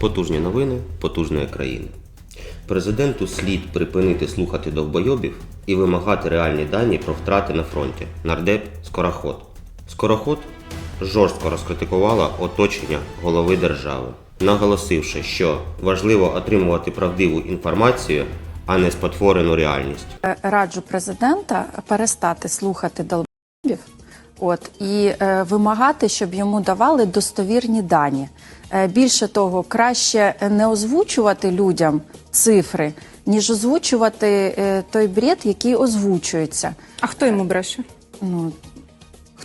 Потужні новини потужної країни. Президенту слід припинити слухати довбойобів і вимагати реальні дані про втрати на фронті. Нардеп Скороход. Скороход жорстко розкритикувала оточення голови держави, наголосивши, що важливо отримувати правдиву інформацію, а не спотворену реальність. Е, раджу президента перестати слухати долбів от і е, вимагати, щоб йому давали достовірні дані. Е, більше того, краще не озвучувати людям цифри, ніж озвучувати е, той бред, який озвучується. А хто йому бреше? Ну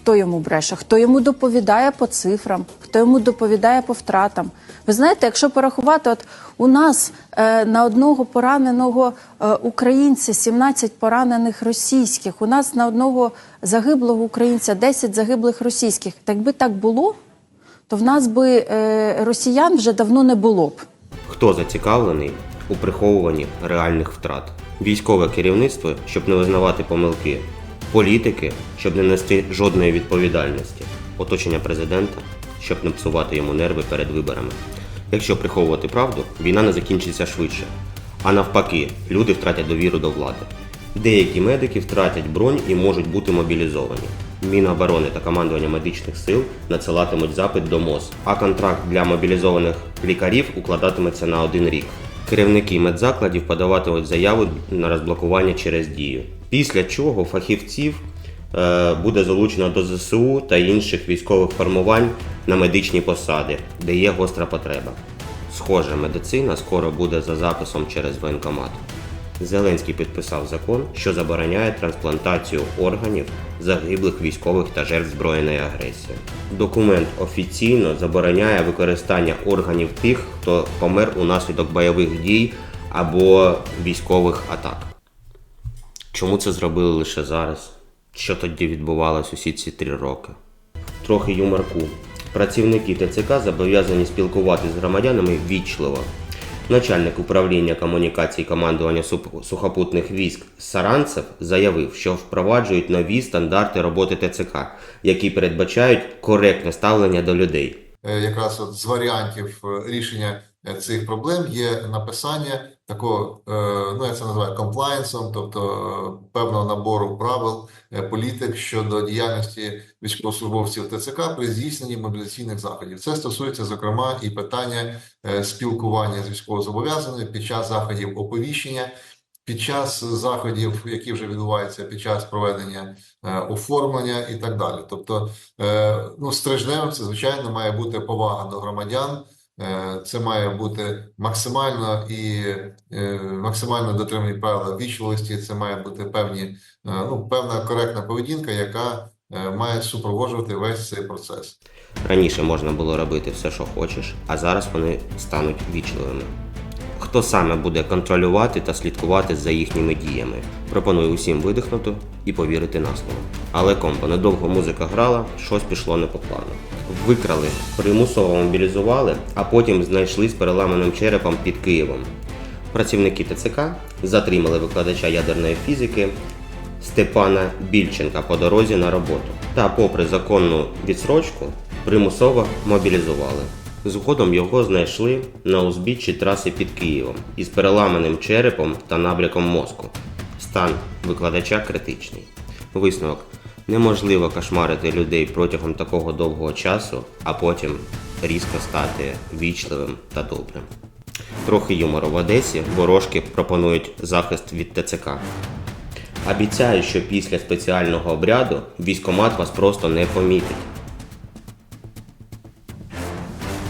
хто йому бреше, хто йому доповідає по цифрам, хто йому доповідає по втратам. Ви знаєте, якщо порахувати, от у нас е, на одного пораненого е, українця 17 поранених російських, у нас на одного загиблого українця 10 загиблих російських. Так би так було, то в нас би е, росіян вже давно не було б. Хто зацікавлений у приховуванні реальних втрат? Військове керівництво, щоб не визнавати помилки, політики, щоб не нести жодної відповідальності, оточення президента, щоб не псувати йому нерви перед виборами. Якщо приховувати правду, війна не закінчиться швидше. А навпаки, люди втратять довіру до влади. Деякі медики втратять бронь і можуть бути мобілізовані. Міноборони та командування медичних сил надсилатимуть запит до МОЗ, а контракт для мобілізованих лікарів укладатиметься на один рік. Керівники медзакладів подаватимуть заяву на розблокування через дію. Після чого фахівців е, буде залучено до ЗСУ та інших військових формувань на медичні посади, де є гостра потреба. Схоже, медицина скоро буде за записом через воєнкомат. Зеленський підписав закон, що забороняє трансплантацію органів загиблих військових та жертв збройної агресії. Документ офіційно забороняє використання органів тих, хто помер унаслідок бойових дій або військових атак. Чому це зробили лише зараз? Що тоді відбувалось усі ці три роки? Трохи юморку. Працівники ТЦК зобов'язані спілкуватися з громадянами вічливо. Начальник управління комунікацій командування сухопутних військ Саранцев заявив, що впроваджують нові стандарти роботи ТЦК, які передбачають коректне ставлення до людей. Е, якраз от з варіантів е, рішення цих проблем є написання такого, е, ну я це називаю комплаєнсом, тобто е, певного набору правил е, політик щодо діяльності військовослужбовців ТЦК при здійсненні мобілізаційних заходів. Це стосується, зокрема, і питання е, спілкування з військовозобов'язаними під час заходів оповіщення. Під час заходів, які вже відбуваються під час проведення е, оформлення і так далі. Тобто, е, ну, стрижневим це, звичайно, має бути повага до громадян, е, це має бути максимально і е, максимально дотримані правила вічливості, це має бути певні, е, ну, певна коректна поведінка, яка е, має супроводжувати весь цей процес. Раніше можна було робити все, що хочеш, а зараз вони стануть вічливими. Хто саме буде контролювати та слідкувати за їхніми діями? Пропоную усім видихнути і повірити на слово. Але комбо, недовго музика грала, щось пішло не по плану. Викрали, примусово мобілізували, а потім знайшли з переламаним черепом під Києвом. Працівники ТЦК затримали викладача ядерної фізики Степана Більченка по дорозі на роботу та, попри законну відсрочку, примусово мобілізували. Згодом його знайшли на узбіччі траси під Києвом із переламаним черепом та набряком мозку. Стан викладача критичний. Висновок: неможливо кошмарити людей протягом такого довгого часу, а потім різко стати вічливим та добрим. Трохи юмору в Одесі ворожки пропонують захист від ТЦК. Обіцяю, що після спеціального обряду військомат вас просто не помітить.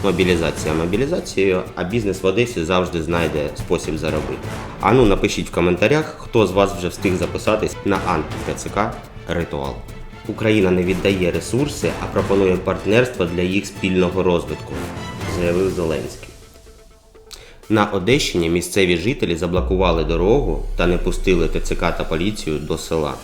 Мобілізація мобілізацією, а бізнес в Одесі завжди знайде спосіб заробити. А ну напишіть в коментарях, хто з вас вже встиг записатись на анти-ТЦК ритуал. Україна не віддає ресурси, а пропонує партнерство для їх спільного розвитку, заявив Зеленський. На Одещині місцеві жителі заблокували дорогу та не пустили ТЦК та поліцію до села.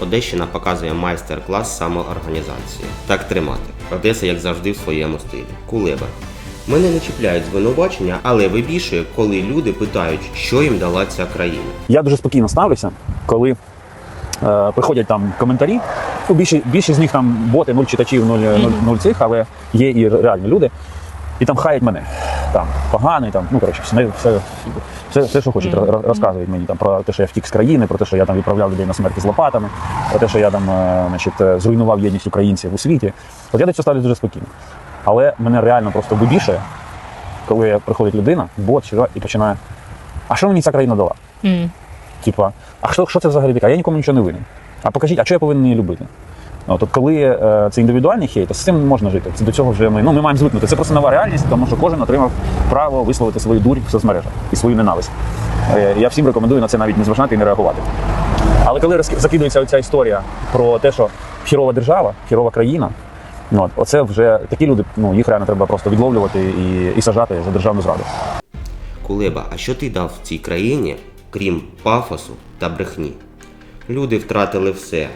Одещина показує майстер-клас самоорганізації. Так тримати. Одеса, як завжди, в своєму стилі. Кулеба. Мене не чіпляють звинувачення, але вибішує, коли люди питають, що їм дала ця країна. Я дуже спокійно ставлюся, коли е, приходять там коментарі. Ну, більшість, більшість з них там боти, нуль читачів, нуль, нуль, нуль цих, але є і реальні люди. І там хаять мене. Там поганий, там, ну коротше, все, все, все, все що хочуть, ро- розказують мені там про те, що я втік з країни, про те, що я там відправляв людей на смерть з лопатами, про те, що я там е, значить, е, зруйнував єдність українців у світі. От я до цього ставлюсь дуже спокійно. Але мене реально просто вибішує, коли приходить людина, бот чи- і починає. А що мені ця країна дала? Типа, а що, що це взагалі таке? А Я нікому нічого не винен. А покажіть, а що я повинен її любити? От, от коли е, це індивідуальний хейт, то з цим можна жити. Це до цього вже ми, ну, ми маємо звикнути. Це просто нова реальність, тому що кожен отримав право висловити свою дурь в соцмережах і свою ненависть. Е, я всім рекомендую на це навіть не зважати і не реагувати. Але коли закидується оця історія про те, що хірова держава, хірова країна, ну, от, оце вже такі люди, ну, їх реально треба просто відловлювати і, і сажати за державну зраду. Кулеба, а що ти дав цій країні, крім пафосу та брехні? Люди втратили все: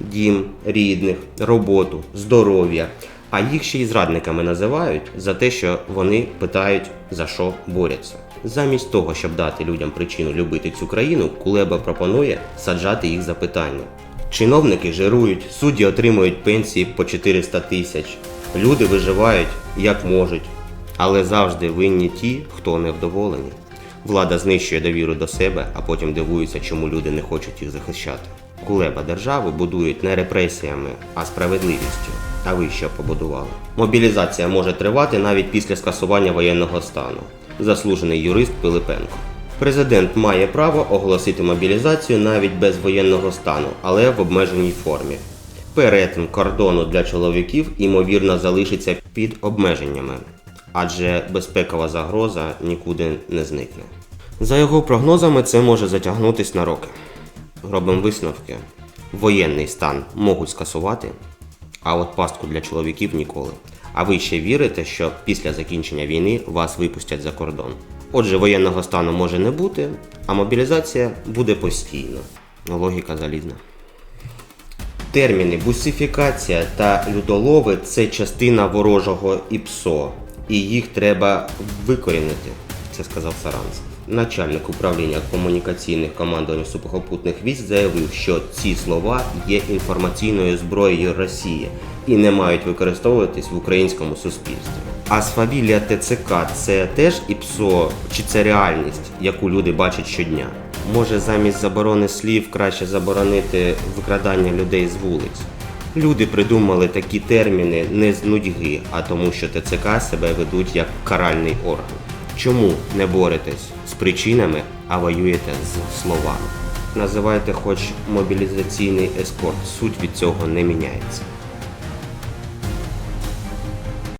дім, рідних, роботу, здоров'я. А їх ще й зрадниками називають за те, що вони питають, за що борються. Замість того, щоб дати людям причину любити цю країну, Кулеба пропонує саджати їх за питання. Чиновники жирують, судді отримують пенсії по 400 тисяч. Люди виживають як можуть, але завжди винні ті, хто невдоволені. Влада знищує довіру до себе, а потім дивується, чому люди не хочуть їх захищати. Кулеба держави будують не репресіями, а справедливістю. А ви що побудували? Мобілізація може тривати навіть після скасування воєнного стану. Заслужений юрист Пилипенко. Президент має право оголосити мобілізацію навіть без воєнного стану, але в обмеженій формі. Перетин кордону для чоловіків ймовірно залишиться під обмеженнями, адже безпекова загроза нікуди не зникне. За його прогнозами, це може затягнутись на роки. Робимо висновки. Воєнний стан можуть скасувати, а от пастку для чоловіків ніколи. А ви ще вірите, що після закінчення війни вас випустять за кордон? Отже, воєнного стану може не бути, а мобілізація буде постійно. Логіка залізна. Терміни бусифікація та людолови це частина ворожого ІПСО, і їх треба викорінити, це сказав Саранцев. Начальник управління комунікаційних командувань сухопутних військ заявив, що ці слова є інформаційною зброєю Росії і не мають використовуватись в українському суспільстві. А свавілля ТЦК це теж ІПСО чи це реальність, яку люди бачать щодня? Може, замість заборони слів краще заборонити викрадання людей з вулиць. Люди придумали такі терміни не з нудьги, а тому, що ТЦК себе ведуть як каральний орган. Чому не боретесь з причинами, а воюєте з словами? Називайте хоч мобілізаційний ескорт, суть від цього не міняється.